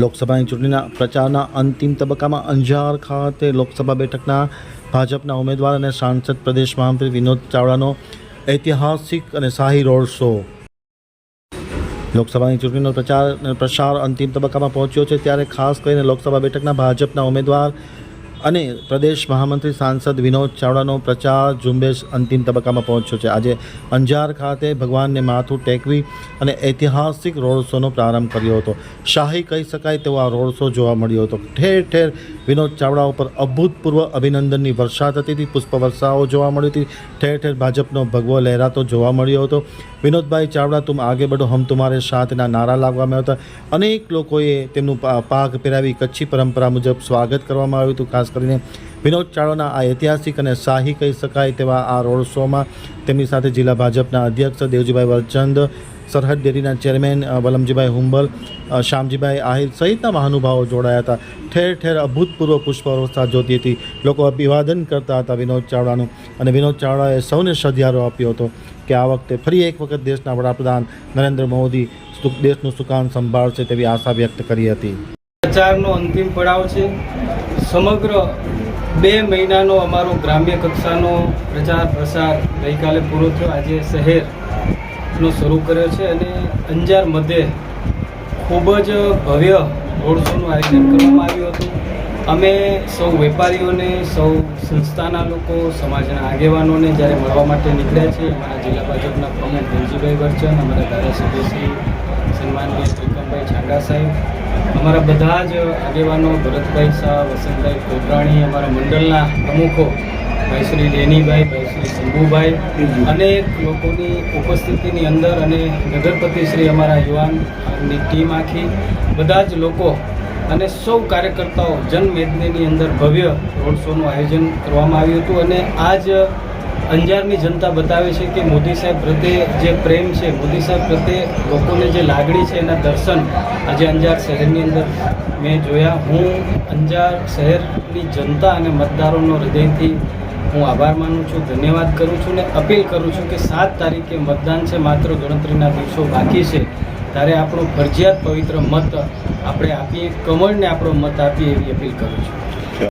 લોકસભાની ચૂંટણીના પ્રચારના અંતિમ તબક્કામાં અંજાર ખાતે લોકસભા બેઠકના ભાજપના ઉમેદવાર અને સાંસદ પ્રદેશ મહામંત્રી વિનોદ ચાવડાનો ઐતિહાસિક અને શાહી રોડ શો. લોકસભાની ચૂંટણીનો પ્રચાર અને પ્રસાર અંતિમ તબક્કામાં પહોંચ્યો છે, ત્યારે ખાસ કરીને લોકસભા બેઠકના ભાજપના ઉમેદવાર અને પ્રદેશ મહામંત્રી સાંસદ વિનોદ ચાવડાનો પ્રચાર ઝુંબેશ અંતિમ તબક્કામાં પહોંચ્યો છે. આજે અંજાર ખાતે ભગવાનને માથું ટેકવી અને ઐતિહાસિક રોડ શોનો પ્રારંભ કર્યો હતો. શાહી કહી શકાય તેવો આ રોડ શો જોવા મળ્યો હતો. ઠેર ઠેર વિનોદ ચાવડા ઉપર અભૂતપૂર્વ અભિનંદનની વર્ષા થતી હતી. પુષ્પવર્ષાઓ જોવા મળી હતી. ઠેર ઠેર ભાજપનો ભગવો લહેરાતો જોવા મળ્યો હતો. વિનોદભાઈ ચાવડા, તુમ આગે બઢો, હમ તુમારે સાથના નારા લાગવામાં હતા અનેક લોકોએ તેમનું પા- પાઘ પહેરાવી કચ્છી પરંપરા મુજબ સ્વાગત કરવામાં આવ્યું હતું, ખાસ કરીને વિનોદ ચાવડાના આ ઐતિહાસિક અને શાહી કહી શકાય તેવા આ રોડ શોમાં તેમની સાથે જિલ્લા ભાજપના અધ્યક્ષ દેવજીભાઈ વરચંદ સરહદ ડેરીના ચેરમેન વલમજીભાઈ હુંબલ શામજીભાઈ આહિર સહિતના મહાનુભાવો જોડાયા હતા. ઠેર ઠેર અભૂતપૂર્વ પુષ્પવર્ષા જોતી હતી. લોકો અભિવાદન કરતા હતા વિનોદ ચાવડાનું અને વિનોદ ચાવડાએ સૌને સધિયારો આપ્યો હતો કે આ વખતે ફરી એક વખત દેશના વડાપ્રધાન નરેન્દ્ર મોદી દેશનું સુકાન સંભાળશે તેવી આશા વ્યક્ત કરી હતી. પ્રચારનો અંતિમ પડાવ છે. સમગ્ર બે મહિનાનો અમારો ગ્રામ્ય કક્ષાનો પ્રચાર પ્રસાર ગઈકાલે પૂરો થયો. આજે શહેરનો શરૂ કર્યો છે અને અંજાર મધ્યે ખૂબ જ ભવ્ય રોડ શોનું આયોજન કરવામાં આવ્યું હતું. અમે સૌ વેપારીઓને, સૌ સંસ્થાના લોકો, સમાજના આગેવાનોને જ્યારે મળવા માટે નીકળ્યા છીએ, અમારા જિલ્લા ભાજપના પ્રમુખ ધનજીભાઈ વર્ચન અમારા ધારાસભ્ય શ્રી સન્માનીય ત્રિકમભાઈ છાંગા સાહેબ, અમારા બધા જ આગેવાનો ભરતભાઈ શાહ, વસંતભાઈ કોપરાણી અમારા મંડળના પ્રમુખો ભાઈ શ્રી રેનીભાઈ ભાઈ શ્રી શંભુભાઈ અનેક લોકોની ઉપસ્થિતિની અંદર અને નગરપતિ શ્રી અમારા યુવાનની ટીમ આખી, બધા જ લોકો અને સૌ કાર્યકર્તાઓ જનમેદનીની અંદર ભવ્ય રોડ શોનું આયોજન કરવામાં આવ્યું હતું અને આજ અંજારની જનતા બતાવે છે કે મોદી સાહેબ પ્રત્યે જે પ્રેમ છે, મોદી સાહેબ પ્રત્યે લોકોને જે લાગણી છે એના દર્શન આજે અંજાર શહેરની અંદર મેં જોયા. હું અંજાર શહેરની જનતા અને મતદારોનો હૃદયથી હું આભાર માનું છું, ધન્યવાદ કરું છું ને અપીલ કરું છું કે સાત તારીખે મતદાન છે, માત્ર ગણતરીના દિવસો બાકી છે. ત્યારે આપણો ફરજિયાત પવિત્ર મત આપણે આપીએ, કમળને આપણો મત આપીએ એવી અપીલ કરું છું.